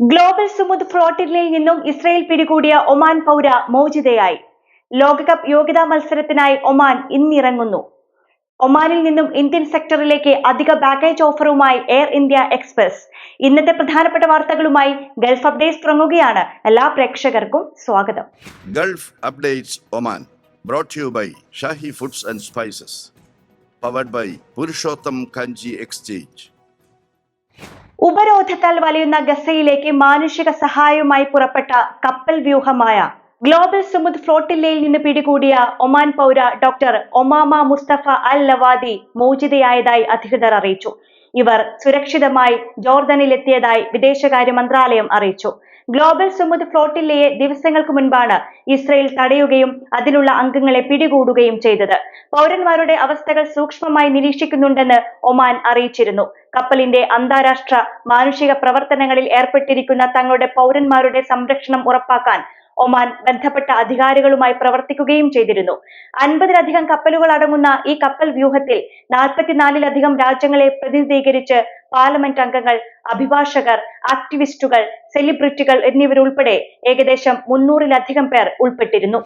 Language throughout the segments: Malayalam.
ഗ്ലോബൽ സുമുദ് ഫ്ലോട്ടിലിൽ നിന്നും ഇസ്രയേൽ പിടികൂടിയ ഒമാൻ പൗര മോചിതയായി. ലോകകപ്പ് യോഗ്യതാ മത്സരത്തിനായി ഒമാൻ ഇന്നിറങ്ങുന്നു. ഒമാനിൽ നിന്നും ഇന്ത്യൻ സെക്ടറിലേക്ക് അധിക ബാഗേജ് ഓഫറുമായി എയർ ഇന്ത്യ എക്സ്പ്രസ് ഇന്നത്തെ പ്രധാനപ്പെട്ട വാർത്തകളുമായി ഗൾഫ് അപ്ഡേറ്റ്സ് തുടങ്ങുകയാണ്. എല്ലാ പ്രേക്ഷകർക്കും സ്വാഗതം. Gulf updates Oman brought you by Shahi foods and spices powered by Purushottam Kanji exchange. ഉപരോധത്താൽ വലയുന്ന ഗസയിലേക്ക് മാനുഷിക സഹായവുമായി പുറപ്പെട്ട കപ്പൽ വ്യൂഹമായ ഗ്ലോബൽ സുമുദ് ഫ്ലോട്ടില്ലയിൽ നിന്ന് പിടികൂടിയ Oman പൗര doctor Omama Mustafa Al Lawati മോചിതയായതായി അധികൃതർ അറിയിച്ചു. ഇവർ സുരക്ഷിതമായി ജോർദനിലെത്തിയതായി വിദേശകാര്യ മന്ത്രാലയം അറിയിച്ചു. ഗ്ലോബൽ സുമുദ് ഫ്ലോട്ടില്ലയെ ദിവസങ്ങൾക്ക് മുൻപാണ് ഇസ്രയേൽ തടയുകയും അതിലുള്ള അംഗങ്ങളെ പിടികൂടുകയും ചെയ്തത്. പൗരന്മാരുടെ അവസ്ഥകൾ സൂക്ഷ്മമായി നിരീക്ഷിക്കുന്നുണ്ടെന്ന് ഒമാൻ അറിയിച്ചിരുന്നു. കപ്പലിന്റെ അന്താരാഷ്ട്ര മാനുഷിക പ്രവർത്തനങ്ങളിൽ ഏർപ്പെട്ടിരിക്കുന്ന തങ്ങളുടെ പൗരന്മാരുടെ സംരക്ഷണം ഉറപ്പാക്കാൻ ഒമാൻ ബന്ധപ്പെട്ട അധികാരികളുമായി പ്രവർത്തിക്കുകയും ചെയ്തിരുന്നു. അൻപതിലധികം കപ്പലുകൾ അടങ്ങുന്ന ഈ കപ്പൽ വ്യൂഹത്തിൽ നാൽപ്പത്തിനാലിലധികം രാജ്യങ്ങളെ പ്രതിനിധീകരിച്ച് പാർലമെന്റ് അംഗങ്ങൾ അഭിഭാഷകർ ആക്ടിവിസ്റ്റുകൾ സെലിബ്രിറ്റികൾ എന്നിവരുൾപ്പെടെ ഏകദേശം മുന്നൂറിലധികം പേർ ഉൾപ്പെട്ടിരുന്നു.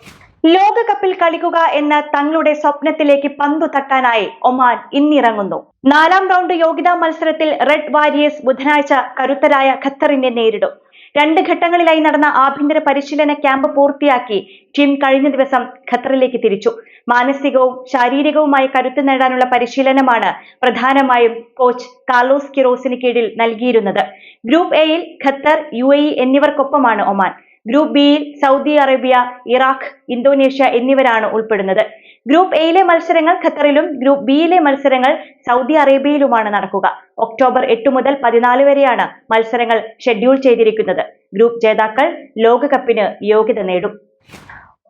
ലോകകപ്പിൽ കളിക്കുക എന്ന തങ്ങളുടെ സ്വപ്നത്തിലേക്ക് പന്തു തട്ടാനായി ഒമാൻ ഇന്നിറങ്ങുന്നു. നാലാം റൗണ്ട് യോഗ്യതാ മത്സരത്തിൽ റെഡ് വാരിയേഴ്സ് ബുധനാഴ്ച കരുത്തരായ ഖത്തറിനെ നേരിടും. രണ്ട് ഘട്ടങ്ങളിലായി നടന്ന ആഭ്യന്തര പരിശീലന ക്യാമ്പ് പൂർത്തിയാക്കി ടീം കഴിഞ്ഞ ദിവസം ഖത്തറിലേക്ക് തിരിച്ചു. മാനസികവും ശാരീരികവുമായ കരുത്ത് നേടാനുള്ള പരിശീലനമാണ് പ്രധാനമായും കോച്ച് കാർലോസ് കിറോസിന് കീഴിൽ നൽകിയിരുന്നത്. ഗ്രൂപ്പ് എയിൽ ഖത്തർ യു എന്നിവർക്കൊപ്പമാണ് ഒമാൻ. ഗ്രൂപ്പ് ബിയിൽ സൗദി അറേബ്യ ഇറാഖ് ഇന്തോനേഷ്യ എന്നിവരാണ് ഉൾപ്പെടുന്നത്. ഗ്രൂപ്പ് എയിലെ മത്സരങ്ങൾ ഖത്തറിലും ഗ്രൂപ്പ് ബിയിലെ മത്സരങ്ങൾ സൗദി അറേബ്യയിലുമാണ് നടക്കുക. ഒക്ടോബർ എട്ട് മുതൽ പതിനാല് വരെയാണ് മത്സരങ്ങൾ ഷെഡ്യൂൾ ചെയ്തിരിക്കുന്നത്. ഗ്രൂപ്പ് ജേതാക്കൾ ലോകകപ്പിന് യോഗ്യത നേടും.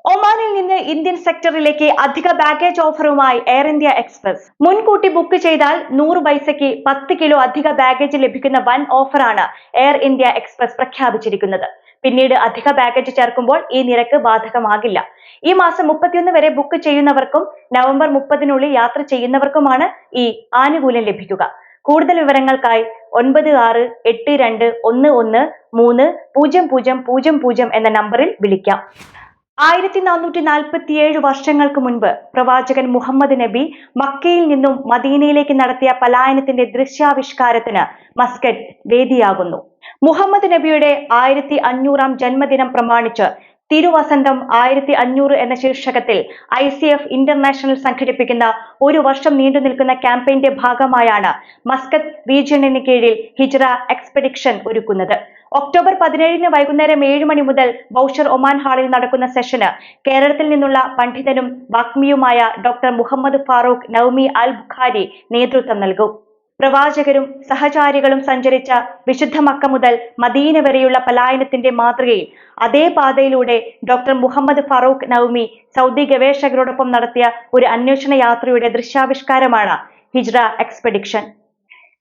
ഒമാനിൽ നിന്ന് ഇന്ത്യൻ സെക്ടറിലേക്ക് അധിക ബാഗേജ് ഓഫറുമായി എയർ ഇന്ത്യ എക്സ്പ്രസ് മുൻകൂട്ടി ബുക്ക് ചെയ്താൽ നൂറ് പൈസയ്ക്ക് പത്ത് കിലോ അധിക ബാഗേജ് ലഭിക്കുന്ന വൻ ഓഫറാണ് എയർ ഇന്ത്യ എക്സ്പ്രസ് പ്രഖ്യാപിച്ചിരിക്കുന്നത്. പിന്നീട് അധിക പാക്കറ്റ് ചേർക്കുമ്പോൾ ഈ നിരക്ക് ബാധകമാകില്ല. ഈ മാസം മുപ്പത്തിയൊന്ന് വരെ ബുക്ക് ചെയ്യുന്നവർക്കും നവംബർ മുപ്പതിനുള്ളിൽ യാത്ര ചെയ്യുന്നവർക്കുമാണ് ഈ ആനുകൂല്യം ലഭിക്കുക. കൂടുതൽ വിവരങ്ങൾക്കായി ഒൻപത് ആറ് എട്ട് രണ്ട് ഒന്ന് ഒന്ന് മൂന്ന് പൂജ്യം പൂജ്യം പൂജ്യം പൂജ്യം എന്ന നമ്പറിൽ വിളിക്കാം. ആയിരത്തി നാനൂറ്റി നാൽപ്പത്തിയേഴ് വർഷങ്ങൾക്ക് മുൻപ് പ്രവാചകൻ മുഹമ്മദ് നബി മക്കയിൽ നിന്നും മദീനയിലേക്ക് നടത്തിയ പലായനത്തിന്റെ ദൃശ്യാവിഷ്കാരത്തിന് മസ്കറ്റ് വേദിയാകുന്നു. മുഹമ്മദ് നബിയുടെ ആയിരത്തി അഞ്ഞൂറാം ജന്മദിനം പ്രമാണിച്ച് തിരുവസന്തം ആയിരത്തി അഞ്ഞൂറ് എന്ന ശീർഷകത്തിൽ ഐ സി എഫ് ഇന്റർനാഷണൽ സംഘടിപ്പിക്കുന്ന ഒരു വർഷം നീണ്ടു നിൽക്കുന്ന ക്യാമ്പയിന്റെ ഭാഗമായാണ് മസ്കത്ത് റീജിയണിന് കീഴിൽ ഹിജ്റ എക്സ്പെഡിഷൻ ഒരുക്കുന്നത്. ഒക്ടോബർ പതിനേഴിന് വൈകുന്നേരം ഏഴ് മണി മുതൽ ബൌഷർ ഒമാൻ ഹാളിൽ നടക്കുന്ന സെഷന് കേരളത്തിൽ നിന്നുള്ള പണ്ഡിതനും വാഗ്മിയുമായ ഡോക്ടർ മുഹമ്മദ് ഫാറൂഖ് നൌമി അൽ ബുഖാരി നേതൃത്വം നൽകും. പ്രവാചകരും സഹചാരികളും സഞ്ചരിച്ച വിശുദ്ധ മക്ക മുതൽ മദീന വരെയുള്ള പലായനത്തിന്റെ മാതൃകയിൽ അതേ പാതയിലൂടെ ഡോക്ടർ മുഹമ്മദ് ഫറൂഖ് നൌമി സൗദി ഗവേഷകരോടൊപ്പം നടത്തിയ ഒരു അന്വേഷണ യാത്രയുടെ ദൃശ്യാവിഷ്കാരമാണ് ഹിജ്റ എക്സ്പെഡിഷൻ